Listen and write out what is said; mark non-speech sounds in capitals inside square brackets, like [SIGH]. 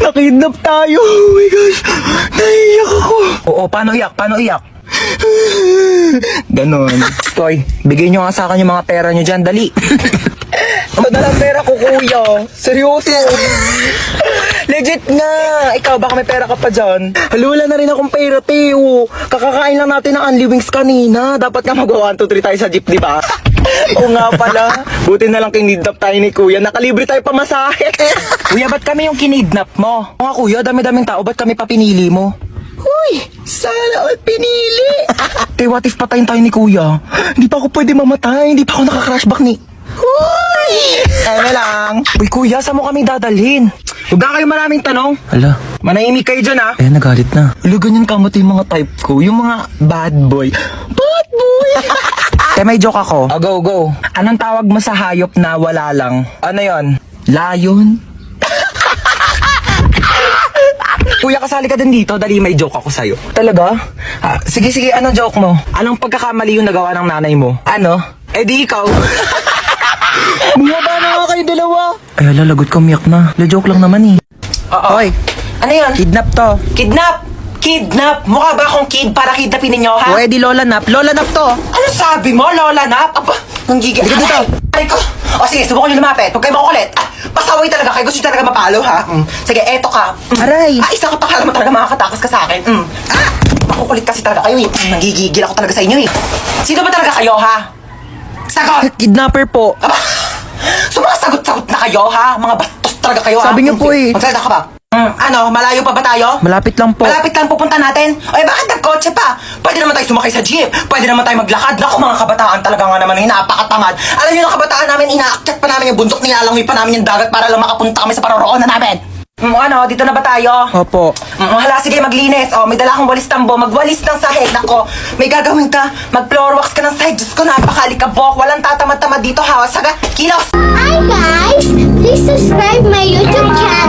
Nakidnap tayo. Oh my gosh. Naiiyak ako. Oo, paano iyak? Paano iyak? Ganon. Toy, bigay nyo nga sa akin yung mga pera nyo dyan, dali. [LAUGHS] Lang pera ko, kuya? Seryoso? Legit nga! Ikaw, baka may pera ka pa dyan. Halula na rin akong pera, Teo. Kakakain lang natin ng Unli Wings kanina. Dapat nga mag 1, 2, 3 tayo sa jeep, di ba? [LAUGHS] [LAUGHS] Oo nga pala. Buti na lang kinidnap tayo ni kuya. Nakalibre tayo pamasahe. [LAUGHS] Kuya, ba't kami yung kinidnap mo? Oo nga kuya, dami-daming tao, ba't kami pa pinili mo? Uy, sana all pinili. [LAUGHS] Te, what if patayin tayo ni kuya? Hindi pa ako pwede mamatay. Hindi pa ako naka-crashback ni... Uy! Ano lang? Uy kuya, saan mo kami dadalhin? Huwag na kayo maraming tanong. Hala, Manahimik kayo dyan, ha? eh nagalit na. Alo, ganyan kamot yung mga type ko. Yung mga bad boy. Bad boy! Te, may joke ako. Oh, go, go. Anong tawag mo sa hayop na wala lang? Ano yon? Lion? [LAUGHS] Kuya, kasali ka din dito, dali may joke ako sa'yo. Talaga? Ah, sige, sige, anong joke mo? Anong pagkakamali yung nagawa ng nanay mo? Ano? Eh di ikaw. [LAUGHS] Bumaba na nga kayo dalawa. Ay, hala, lagot ka, umiyak na. La joke lang naman eh. Oo. Hoy, Ano yan? kidnap to. Kidnap! Kidnap! Mukha ba akong kid para kidnapin ninyo, ha? O, eh di lola nap. Lola nap to. Ano sabi mo, Lola Nap? Aba, nanggigil. Halika dito. Ay, ko. O sige, subukan nyo lumapit. Huwag kayo makukulit. Ah, pasaway talaga kayo. Gusto nyo talaga mapalo, ha? Mm. Sige, eto ka. Mm. Aray. Ah, isa ka pa kala mo talaga makakatakas ka sa akin. Mm. Ah! Makukulit kasi talaga kayo, eh. Mm, Nanggigigil ako talaga sa inyo, eh. Sino ba talaga kayo, ha? Sagot! [LAUGHS] Kidnapper po. Aba, sumasagot-sagot na kayo, ha? Mga bastos talaga kayo, ha? Sabi niyo Mm, po, sige. eh. Magsalita ka ba? Hmm. Ano, malayo pa ba tayo? Malapit lang po. Malapit lang pupunta natin. O eh, bakit nagkotse pa? Pwede naman tayo sumakay sa jeep. Pwede naman tayo maglakad. Naku, mga kabataan talaga nga naman, napakatamad. Alam niyo na kabataan namin, inaakyat pa namin yung bundok, nilalangoy pa namin yung dagat para lang makapunta kami sa paroroonan namin. Mm, ano, dito na ba tayo? Opo. Mm, hala, sige, maglinis. Oh, may dala akong walis tambo. Magwalis ng sahig. Nako, may gagawin ka. Mag-floor wax ka ng sahig. Diyos ko, napakalikabok. Walang tatamad-tamad dito, ha? Saga, kilos! Hi, guys! Please subscribe my YouTube channel.